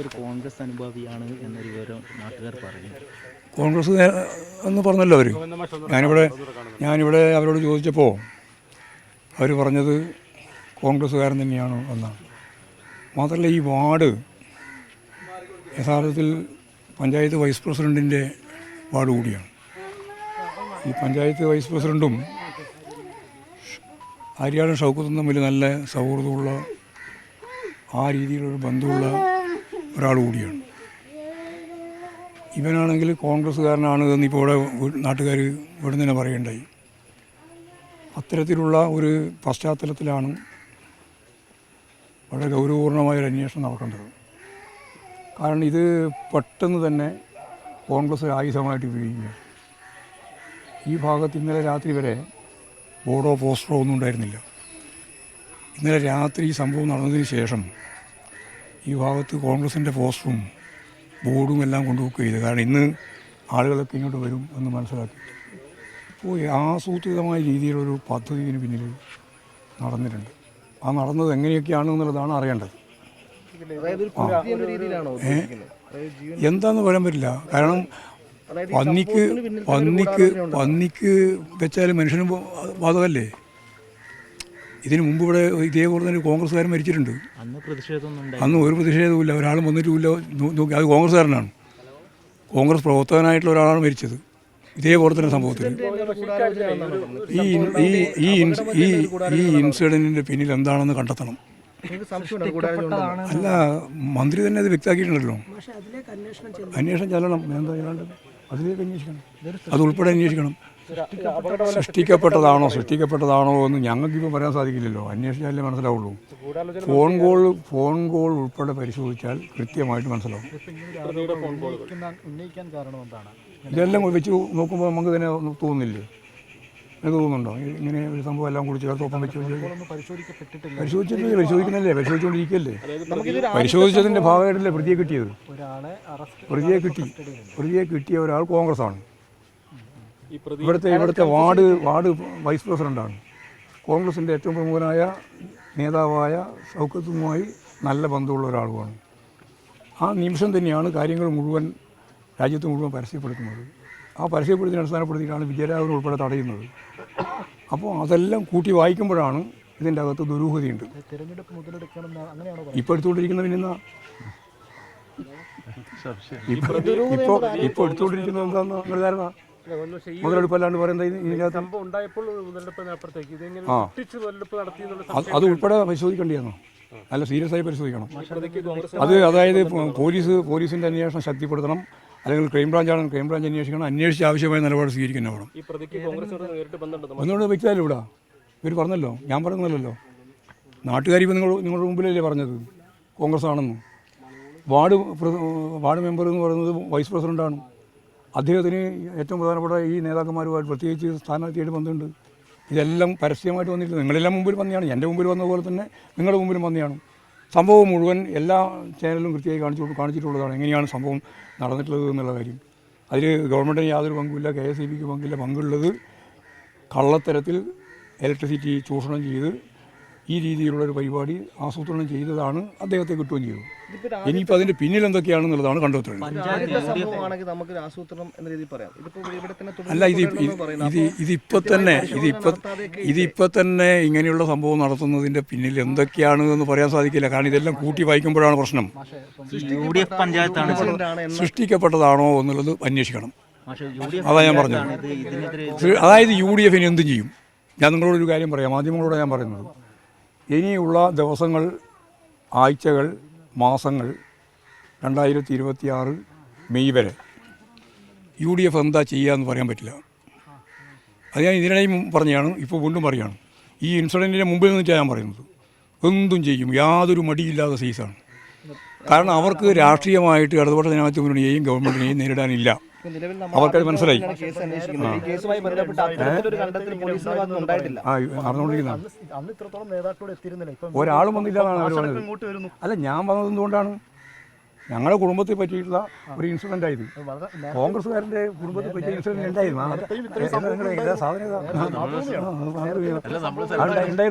ഒരു കോൺഗ്രസ് അനുഭാവിയാണ് എന്നൊരു നാട്ടുകാർ പറഞ്ഞു കോൺഗ്രസ് എന്ന് പറഞ്ഞല്ലോ അവർ ഞാനിവിടെ ഞാനിവിടെ അവരോട് ചോദിച്ചപ്പോൾ അവർ പറഞ്ഞത് കോൺഗ്രസ്സുകാരൻ തന്നെയാണ് എന്നാണ്. മാത്രമല്ല ഈ വാർഡ് യഥാർത്ഥത്തിൽ പഞ്ചായത്ത് വൈസ് പ്രസിഡന്റിന്റെ വാർഡ് കൂടിയാണ്. ഈ പഞ്ചായത്ത് വൈസ് പ്രസിഡന്റും ആര്യാടും ഷൗക്കത്തും തമ്മിൽ നല്ല സൗഹൃദമുള്ള ആ രീതിയിലൊരു ബന്ധമുള്ള ഒരാൾ കൂടിയാണ്. ഇവനാണെങ്കിൽ കോൺഗ്രസ്സുകാരനാണ് എന്ന് ഇപ്പോൾ ഇവിടെ നാട്ടുകാർ ഇവിടെ തന്നെ പറയുണ്ടായി അത്തരത്തിലുള്ള ഒരു പശ്ചാത്തലത്തിലാണ് വളരെ ഗൗരവപൂർണമായ ഒരു അന്വേഷണം നടക്കേണ്ടത്. കാരണം ഇത് പെട്ടെന്ന് തന്നെ കോൺഗ്രസ് ആയുധമായിട്ട് ഉപയോഗിക്കുകയാണ് ഈ ഭാഗത്ത് ഇന്നലെ രാത്രി വരെ ബോർഡോ പോസ്റ്ററോ ഒന്നും ഉണ്ടായിരുന്നില്ല. ഇന്നലെ രാത്രി ഈ സംഭവം നടന്നതിന് ശേഷം ഈ ഭാഗത്ത് കോൺഗ്രസിന്റെ പോസ്റ്ററും ബോർഡും എല്ലാം കൊണ്ടുപോക്ക് ചെയ്ത് കാരണം ഇന്ന് ആളുകളൊക്കെ ഇങ്ങോട്ട് വരും എന്ന് മനസ്സിലാക്കി അപ്പോൾ ആസൂത്രിതമായ രീതിയിലൊരു പദ്ധതിന് പിന്നിൽ നടന്നിട്ടുണ്ട്. ആ നടന്നത് എങ്ങനെയൊക്കെയാണ് എന്നുള്ളതാണ് അറിയേണ്ടത്. എന്താന്ന് പറയാൻ പറ്റില്ല. കാരണം പന്നിക്ക് പന്നിക്ക് പന്നിക്ക് വെച്ചാൽ മനുഷ്യന് ബാധകല്ലേ ഇതിനു മുമ്പ് ഇവിടെ ഇതേപോലെ തന്നെ കോൺഗ്രസ്സുകാരൻ മരിച്ചിട്ടുണ്ട്. അന്ന് ഒരു പ്രതിഷേധവും അന്ന് ഒരു പ്രതിഷേധവുമില്ല. ഒരാൾ വന്നിട്ടുമില്ല. നോക്കി. അത് കോൺഗ്രസ്സുകാരനാണ്. കോൺഗ്രസ് പ്രവർത്തകനായിട്ടുള്ള ഒരാളാണ് മരിച്ചത്. ഇതേപോലെ തന്നെ സംഭവത്തിൽ. ഈ ഈ ഈ ഈ ഈ ഇൻസിഡന്റിന്റെ പിന്നിൽ എന്താണെന്ന് കണ്ടെത്തണം. അല്ല മന്ത്രി തന്നെ അത് വ്യക്തമാക്കിയിട്ടുണ്ടല്ലോ. അന്വേഷണം ചെല്ലണം. എന്താ അതിലേക്ക് അന്വേഷിക്കണം. അത് ഉൾപ്പെടെ അന്വേഷിക്കണം. സൃഷ്ടിക്കപ്പെട്ടതാണോ സൃഷ്ടിക്കപ്പെട്ടതാണോ എന്ന് ഞങ്ങൾക്കിപ്പോൾ പറയാൻ സാധിക്കില്ലല്ലോ. അന്വേഷിച്ചാലേ മനസ്സിലാവുള്ളൂ. ഫോൺ കോൾ ഫോൺ കോൾ ഉൾപ്പെടെ പരിശോധിച്ചാൽ കൃത്യമായിട്ട് മനസ്സിലാവും. ഇതെല്ലാം വെച്ച് നോക്കുമ്പോൾ നമുക്ക് ഇതിനെ തോന്നുന്നില്ലേ? എനിക്ക് തോന്നുന്നുണ്ടോ? ഇങ്ങനെ ഒരു സംഭവം എല്ലാം കൂടി ചേർത്ത് ഒപ്പം വെച്ച് പരിശോധിച്ചിട്ടില്ലേ പരിശോധിക്കുന്നില്ലേ പരിശോധിച്ചുകൊണ്ടിരിക്കല്ലേ? പരിശോധിച്ചതിന്റെ ഭാഗമായിട്ടല്ലേ പ്രതിയെ കിട്ടിയത്? പ്രതിയെ കിട്ടി. പ്രതിയെ കിട്ടിയ ഒരാൾ കോൺഗ്രസ് ആണ് ഇവിടുത്തെ ഇവിടുത്തെ വാർഡ് വാർഡ് വൈസ് പ്രസിഡന്റാണ് കോൺഗ്രസിന്റെ ഏറ്റവും പ്രമുഖനായ നേതാവായ സൗഖ്യത്തുമായി നല്ല ബന്ധമുള്ള ഒരാളുമാണ്. ആ നിമിഷം തന്നെയാണ് കാര്യങ്ങൾ മുഴുവൻ രാജ്യത്ത് മുഴുവൻ പരസ്യപ്പെടുത്തുന്നത്. ആ പരസ്യപ്പെടുത്തി അടിസ്ഥാനപ്പെടുത്തിയിട്ടാണ് വിജയരാഘവൻ ഉൾപ്പെടെ തടയുന്നത്. അപ്പോൾ അതെല്ലാം കൂട്ടി വായിക്കുമ്പോഴാണ് ഇതിന്റെ അകത്ത് ദുരൂഹതയുണ്ട്. ഇപ്പോൾ എടുത്തുകൊണ്ടിരിക്കുന്ന പിന്നെ ഇപ്പോൾ ഇപ്പോൾ ഇപ്പോൾ എടുത്തുകൊണ്ടിരിക്കുന്നത് എന്താണെന്ന് നിങ്ങൾ ധാരണ? മുതലെടുപ്പല്ലാണ്ട് പറയുന്നത് ഇതിനകത്ത് അത് ഉൾപ്പെടെ പരിശോധിക്കേണ്ടിയാണോ നല്ല സീരിയസ് ആയി പരിശോധിക്കണം. അത് അതായത് പോലീസ് പോലീസിന്റെ അന്വേഷണം ശക്തിപ്പെടുത്തണം. അല്ലെങ്കിൽ ക്രൈംബ്രാഞ്ചാണ് ക്രൈംബ്രാഞ്ച് അന്വേഷിക്കണം. അന്വേഷിച്ച് ആവശ്യമായ നിലപാട് സ്വീകരിക്കുന്ന വേണം. ഈ പ്രതിക്ക് കോൺഗ്രസിനോട് നേരിട്ട് ബന്ധമുണ്ട് ഒന്നുകൊണ്ട് വ്യക്തിയല്ലോ ഇവിടെ. ഇവർ പറഞ്ഞല്ലോ. ഞാൻ പറഞ്ഞല്ലോ നാട്ടുകാരി നിങ്ങൾ നിങ്ങളുടെ മുമ്പിലല്ലേ പറഞ്ഞത്. കോൺഗ്രസ് ആണെന്ന് വാർഡ് വാർഡ് മെമ്പർ എന്ന് പറയുന്നത് വൈസ് പ്രസിഡന്റാണ് അദ്ദേഹത്തിന് ഏറ്റവും പ്രധാനപ്പെട്ട ഈ നേതാക്കന്മാരുമായിട്ട് പ്രത്യേകിച്ച് സ്ഥാനാർത്ഥിയായിട്ട് ബന്ധമുണ്ട്. ഇതെല്ലാം പരസ്യമായിട്ട് വന്നിട്ട് നിങ്ങളെല്ലാം മുമ്പിൽ വന്നെയാണ്. എന്റെ മുമ്പിൽ വന്ന പോലെ തന്നെ നിങ്ങളുടെ മുമ്പിലും വന്നെയാണ്. സംഭവം മുഴുവൻ എല്ലാ ചാനലും കൃത്യമായി കാണിച്ചു കാണിച്ചിട്ടുള്ളതാണ്. എങ്ങനെയാണ് സംഭവം നടന്നിട്ടുള്ളത് എന്നുള്ള കാര്യം. അതിൽ ഗവൺമെന്റിന് യാതൊരു പങ്കുമില്ല. കെ എസ് ഇ ബിക്ക് പങ്കില്ല. പങ്കുള്ളത് കള്ളത്തരത്തിൽ ഇലക്ട്രിസിറ്റി ചൂഷണം ചെയ്ത് ഈ രീതിയിലുള്ള ഒരു പരിപാടി ആസൂത്രണം ചെയ്തതാണ് അദ്ദേഹത്തെ കിട്ടുകയും ചെയ്തു. ഇനിയിപ്പോൾ അതിന്റെ പിന്നിൽ എന്തൊക്കെയാണെന്നുള്ളതാണ് കണ്ടെത്തുന്നത് ആദ്യത്തെ സംഭവമാണെങ്കിൽ നമുക്ക് ഒരു ആസൂത്രണം എന്ന രീതിയിൽ പറയാം. ഇതിപ്പോ ഇവിടെ തന്നെ തുടർന്ന് അല്ല ഇത്. ഇത് ഇതിപ്പോൾ തന്നെ ഇതിപ്പോൾ ഇതിപ്പോൾ തന്നെ ഇങ്ങനെയുള്ള സംഭവം നടത്തുന്നതിന്റെ പിന്നിൽ എന്തൊക്കെയാണ് എന്ന് പറയാൻ സാധിക്കില്ല. കാരണം ഇതെല്ലാം കൂട്ടി വായിക്കുമ്പോഴാണ് പ്രശ്നം. സൃഷ്ടിക്കപ്പെട്ടതാണോ എന്നുള്ളത് അന്വേഷിക്കണം. അതാ ഞാൻ പറഞ്ഞത്. അതായത് യു ഡി എഫിന് എന്തും ചെയ്യും? ഞാൻ നിങ്ങളോടൊരു കാര്യം പറയാം. മാധ്യമങ്ങളോട് ഞാൻ പറയുന്നത്. ഇനിയുള്ള ദിവസങ്ങൾ ആഴ്ചകൾ മാസങ്ങൾ രണ്ടായിരത്തി ഇരുപത്തി ആറ് മെയ് വരെ യു ഡി എഫ് എന്താ ചെയ്യുക എന്ന് പറയാൻ പറ്റില്ല. അത് ഞാൻ ഇതിനിടയും പറഞ്ഞതാണ് ഇപ്പോൾ വീണ്ടും പറയുകയാണ്. ഈ ഇൻസിഡന്റിന്റെ മുമ്പിൽ നിന്ന് ഞാൻ പറയുന്നത്. എന്തും ചെയ്യും യാതൊരു മടിയില്ലാത്ത സീസാണ്. കാരണം അവർക്ക് രാഷ്ട്രീയമായിട്ട് ഇടതുപക്ഷ ജനാധിപത്യ മുന്നണിയെയും ഗവൺമെന്റിനെയും നേരിടാനില്ല. അവർക്കത് മനസ്സിലായി. കേസ് അന്വേഷിക്കുന്നത്? ഈ കേസുമായി ബന്ധപ്പെട്ട് അത്തരത്തിലൊരു കണ്ടെത്തൽ പോലീസിന്റെ ഭാഗത്ത് ഉണ്ടായിട്ടില്ല. ആ അന്ന് ഇത്രത്തോളം നേതാക്കളോട് എത്തിയിരുന്നില്ല. ഇപ്പം ഒരാളും വന്നില്ല എന്നാണ് അവർ പറഞ്ഞത് അല്ല ഞാൻ വന്നത് എന്തുകൊണ്ടാണ്? ഞങ്ങളുടെ കുടുംബത്തെ പറ്റിയിട്ടുള്ള ഒരു ഇൻസിഡന്റ് ആയിരുന്നു. കോൺഗ്രസുകാരന്റെ കുടുംബത്തെ പറ്റിയ ഇൻസിഡന്റ് ഉണ്ടായിരുന്നു.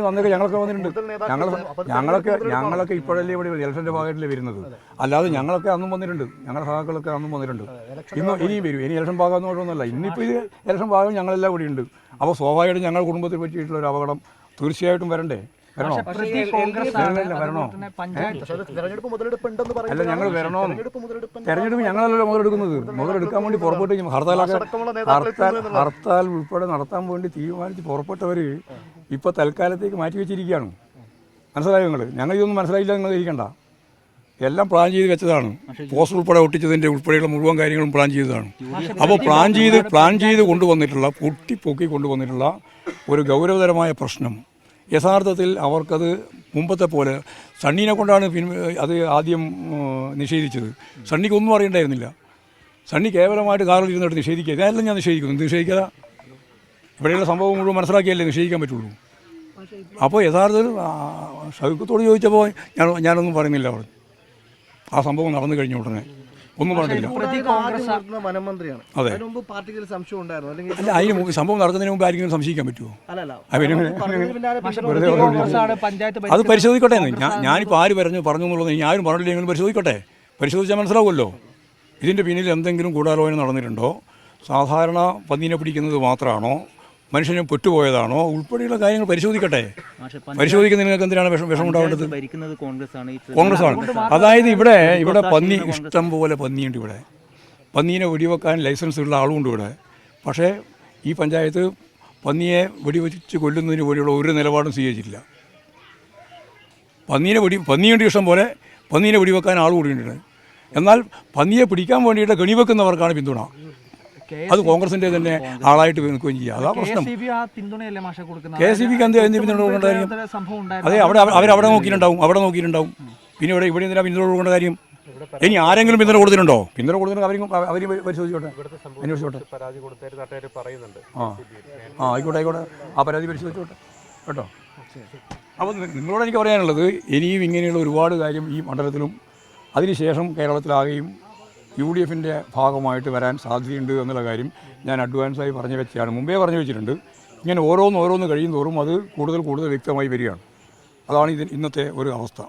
അന്നൊക്കെ ഞങ്ങളൊക്കെ വന്നിട്ടുണ്ട്. ഞങ്ങൾ ഞങ്ങളൊക്കെ ഞങ്ങളൊക്കെ ഇപ്പോഴല്ലേ ഇവിടെ ഇലക്ഷന്റെ ഭാഗമായിട്ടല്ലേ വരുന്നത്. അല്ലാതെ ഞങ്ങളൊക്കെ അന്നും വന്നിട്ടുണ്ട്. ഞങ്ങളുടെ സഹാക്കളൊക്കെ അന്നും വന്നിട്ടുണ്ട്. ഇന്ന് ഇനിയും വരും. ഇനി ഇലക്ഷൻ ഭാഗം എന്നൊന്നുമല്ല ഇന്നിപ്പോൾ ഇത് ഇലക്ഷൻ ഭാഗം ഞങ്ങളെല്ലാം ഇവിടെ ഉണ്ട്. അപ്പോൾ സ്വാഭാവികമായിട്ടും ഞങ്ങളുടെ കുടുംബത്തെ പറ്റിയിട്ടുള്ള ഒരു അപകടം തീർച്ചയായിട്ടും വരണ്ടേ? വരണോ? തെരഞ്ഞെടുപ്പ് മുതലെടുപ്പ് ഉണ്ടെന്ന് അല്ല ഞങ്ങൾ വരണോ? തെരഞ്ഞെടുപ്പ് മുതലെടുപ്പ് തെരഞ്ഞെടുപ്പ് ഞങ്ങളല്ലല്ലോ മുതലെടുക്കുന്നത്? മുതലെടുക്കാൻ വേണ്ടി പുറപ്പെട്ട് കഴിഞ്ഞ് ഹർത്താലൊക്കെ അടക്കമുള്ള നേതാക്കൾ ഹർത്താൽ ഹർത്താൽ ഉൾപ്പെടെ നടത്താൻ വേണ്ടി തീരുമാനിച്ച് പുറപ്പെട്ടവർ ഇപ്പോൾ തൽക്കാലത്തേക്ക് മാറ്റി വെച്ചിരിക്കുകയാണ്. മനസ്സിലായോ നിങ്ങൾ ഞങ്ങൾ ഇതൊന്നും മനസ്സിലായില്ല നിങ്ങൾ ഇരിക്കണ്ട എല്ലാം പ്ലാൻ ചെയ്ത് വെച്ചതാണ്. പോസ്റ്റർ ഉൾപ്പെടെ ഒട്ടിച്ചതിന്റെ ഉൾപ്പെടെയുള്ള മുഴുവൻ കാര്യങ്ങളും പ്ലാൻ ചെയ്തതാണ്. അപ്പോൾ പ്ലാൻ ചെയ്ത് പ്ലാൻ ചെയ്ത് കൊണ്ടുവന്നിട്ടുള്ള പൊട്ടിപ്പൊക്കി കൊണ്ടുവന്നിട്ടുള്ള ഒരു ഗൗരവതരമായ പ്രശ്നം യഥാർത്ഥത്തിൽ അവർക്കത് മുമ്പത്തെ പോലെ സണ്ണീനെ കൊണ്ടാണ് പിൻ- അത് ആദ്യം നിഷേധിച്ചത്. സണ്ണിക്ക് ഒന്നും അറിയണ്ടായിരുന്നില്ല. സണ്ണി കേവലമായിട്ട് കാറിൽ ഇരുന്നിട്ട് നിഷേധിക്കുക. ഇതെല്ലാം ഞാൻ നിഷേധിക്കുന്നു. എന്ത് നിഷേധിക്കാതെ ഇവിടെയുള്ള സംഭവം മുഴുവൻ മനസ്സിലാക്കിയല്ലേ നിഷേധിക്കാൻ പറ്റുള്ളൂ. അപ്പോൾ യഥാർത്ഥത്തിൽ ഷൗക്കത്തോട് ചോദിച്ചപ്പോൾ ഞാൻ ഞാനൊന്നും പറയുന്നില്ല അവിടെ. ആ സംഭവം നടന്നു കഴിഞ്ഞ ഉടനെ. ഒന്നും പറഞ്ഞില്ല പ്രതി കോൺഗ്രസ് നടത്തുന്ന വനമന്ത്രിയാണ്. അതെ. അതിന് മുമ്പ് പാർട്ടിക്ക് സംശയം ഉണ്ടായിരുന്നു. അല്ലെങ്കിൽ അല്ല അതിന് മുമ്പ് സംഭവം നടക്കുന്നതിന് മുമ്പ് ആരെങ്കിലും സംശയിക്കാൻ പറ്റുമോ? അല്ലല്ല. വെറുതെ പഞ്ചായത്ത് അത് പരിശോധിക്കട്ടെ എന്ന്. ഞാൻ ഞാനിപ്പോൾ ആര് പറഞ്ഞു പറഞ്ഞു എന്നുള്ളത് ഇനി ആരും പറഞ്ഞില്ലെങ്കിലും പരിശോധിക്കട്ടെ. പരിശോധിച്ചാൽ മനസ്സിലാവുമല്ലോ. ഇതിന്റെ പിന്നിൽ എന്തെങ്കിലും ഗൂഢാലോചന നടന്നിട്ടുണ്ടോ? സാധാരണ പന്നീനെ പിടിക്കുന്നത് മാത്രമാണോ? മനുഷ്യനെ പെട്ടുപോയതാണോ ഉൾപ്പെടെയുള്ള കാര്യങ്ങൾ പരിശോധിക്കട്ടെ. പരിശോധിക്കുന്ന നിങ്ങൾക്ക് എന്തിനാണ് വിഷം വിഷം ഉണ്ടാവേണ്ടത്? കോൺഗ്രസ് ആണ് അതായത് ഇവിടെ ഇവിടെ പന്നി ഇഷ്ടം പോലെ പന്നിയുണ്ട് ഇവിടെ. പന്നീനെ വെടിവെക്കാൻ ലൈസൻസ് ഉള്ള ആളുമുണ്ട് ഇവിടെ. പക്ഷേ ഈ പഞ്ചായത്ത് പന്നിയെ വെടിവെച്ച് കൊല്ലുന്നതിന് പോലെയുള്ള ഒരു നിലപാടും സ്വീകരിച്ചില്ല പന്നീനെ വെടി പന്നിയുണ്ട് ഇഷ്ടം പോലെ പന്നീനെ വെടിവെക്കാൻ ആൾ കൂടിയുണ്ട് എന്നാൽ പന്നിയെ പിടിക്കാൻ വേണ്ടിയിട്ട് കെണിവെക്കുന്നവർക്കാണ് പിന്തുണ. അത് കോൺഗ്രസിന്റെ തന്നെ ആളായിട്ട് നിൽക്കുകയും ചെയ്യുക അതാ പ്രശ്നം. സി കെ എസ് ഇ ബിക്ക് എന്ത് എന്ത് പിന്തുണ കൊടുക്കേണ്ട അതെ അവിടെ അവർ അവരവിടെ നോക്കിയിട്ടുണ്ടാവും അവിടെ നോക്കിയിട്ടുണ്ടാവും. പിന്നെ ഇവിടെ ഇവിടെ എന്തിനാ പിന്തുണ കൊടുക്കേണ്ട കാര്യം? ഇനി ആരെങ്കിലും പിന്തുണ കൊടുത്തിട്ടുണ്ടോ? പിന്തുണ കൊടുത്തിട്ടുണ്ടെങ്കിൽ അവരും അവർ പരിശോധിച്ചോട്ടെ അന്വേഷിച്ചോട്ടെ. ആ. ആ ആയിക്കോട്ടെ ആയിക്കോട്ടെ. ആ പരാതി പരിശോധിച്ചോട്ടെ. കേട്ടോ? അപ്പോൾ നിങ്ങളോട് എനിക്ക് പറയാനുള്ളത് ഇനിയും ഇങ്ങനെയുള്ള ഒരുപാട് കാര്യം ഈ മണ്ഡലത്തിലും അതിനുശേഷം കേരളത്തിലാകെയും യു ഡി എഫിന്റെ ഭാഗമായിട്ട് വരാൻ സാധ്യതയുണ്ട് എന്നുള്ള കാര്യം ഞാൻ അഡ്വാൻസായി പറഞ്ഞു വെച്ചാണ് മുമ്പേ പറഞ്ഞു വെച്ചിട്ടുണ്ട്. ഇങ്ങനെ ഓരോന്ന് ഓരോന്ന് കഴിയും തോറും അത് കൂടുതൽ കൂടുതൽ വ്യക്തമായി വരികയാണ്. അതാണ് ഇതിന് ഇന്നത്തെ ഒരു അവസ്ഥ.